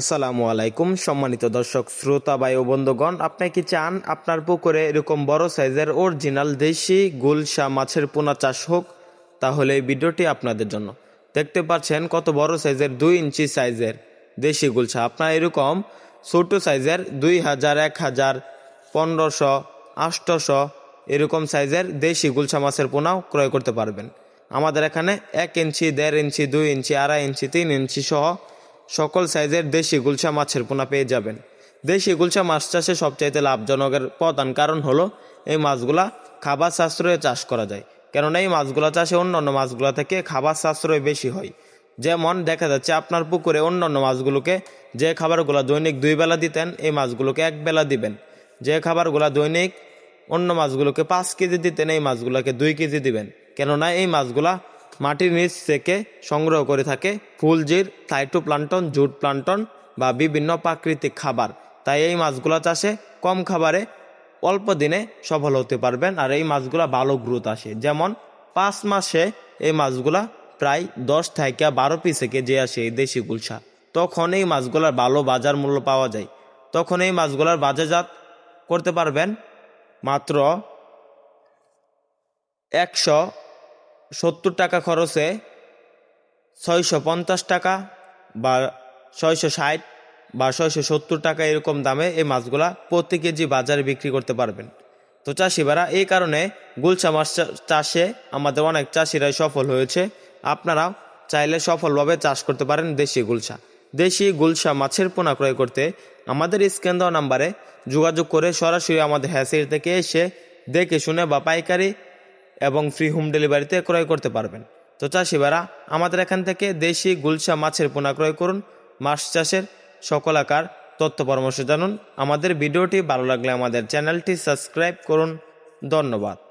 আসসালামু আলাইকুম, সম্মানিত দর্শক, শ্রোতা ও বন্ধুগণ। আপনি কি চান আপনার পুকুরে এরকম বড় সাইজের অরিজিনাল দেশি গুলশা মাছের পোনা চাষ হোক? তাহলে এই ভিডিওটি আপনাদের জন্য। দেখতে পাচ্ছেন কত বড় সাইজের দুই ইঞ্চি সাইজের দেশি গুলশা। আপনার এরকম ছোট সাইজের দুই হাজার, এক হাজার, পনেরোশো আটশোশো এরকম সাইজের দেশি গুলশা মাছের পোনাও ক্রয় করতে পারবেন। আমাদের এখানে এক ইঞ্চি, দেড় ইঞ্চি, দুই ইঞ্চি, আড়াই ইঞ্চি, তিন ইঞ্চি সহ সকল সাইজের দেশি গুলশা মাছের পোনা পেয়ে যাবেন। দেশি গুলশা মাছ চাষে সবচাইতে লাভজনকের প্রধান কারণ হলো, এই মাছগুলা খাবার সাশ্রয়ে চাষ করা যায়। কেননা এই মাছগুলা চাষে অন্যান্য মাছগুলা থেকে খাবার সাশ্রয় বেশি হয়। যেমন দেখা যাচ্ছে আপনার পুকুরে অন্যান্য মাছগুলোকে যে খাবারগুলো দৈনিক দুই বেলা দিতেন, এই মাছগুলোকে এক বেলা দিবেন। যে খাবারগুলো দৈনিক অন্য মাছগুলোকে পাঁচ কেজি দিতেন, এই মাছগুলোকে দুই কেজি দিবেন। কেননা এই মাছগুলা মাটির নিচ থেকে সংগ্রহ করে থাকে ফুলজির থাইটোপ্লান্টন জুট প্লান্টন বা বিভিন্ন প্রাকৃতিক খাবার। তাই এই মাছগুলা চাষে কম খাবারে অল্প দিনে সফল হতে পারবেন আর এই মাছগুলা ভালো গ্রোথ আসে। যেমন, পাঁচ মাসে এই মাছগুলা প্রায় দশ থেকে বারো পিসে কেজি আসে এই দেশি গুলশা। তখন এই মাছগুলার ভালো বাজার মূল্য পাওয়া যায়। তখন এই মাছগুলার বাজারজাত করতে পারবেন মাত্র একশো সত্তর টাকা খরচে ছয়শো পঞ্চাশ টাকা বা ছয়শো ষাট বা ছয়শো সত্তর টাকা এরকম দামে এই মাছগুলা প্রতি কেজি বাজারে বিক্রি করতে পারবেন। তো চাষিবারা এই কারণে গুলশা মাছ চাষে আমাদের অনেক চাষিরাই সফল হয়েছে। আপনারা চাইলে সফলভাবে চাষ করতে পারেন দেশি গুলশা। দেশি গুলশা মাছের পোনা ক্রয় করতে আমাদের স্ক্যান নাম্বারে যোগাযোগ করে সরাসরি আমাদের হ্যাসির থেকে এসে দেখে শুনে বা পাইকারি এবং ফ্রি হোম ডেলিভারিতে ক্রয় করতে পারবেন। তো চাষিবারা, আমাদের এখান থেকে দেশি গুলশা মাছের পোনা ক্রয় করুন। মাছ চাষের সকল আকার তথ্য পরামর্শ জানুন। আমাদের ভিডিওটি ভালো লাগলে আমাদের চ্যানেলটি সাবস্ক্রাইব করুন। ধন্যবাদ।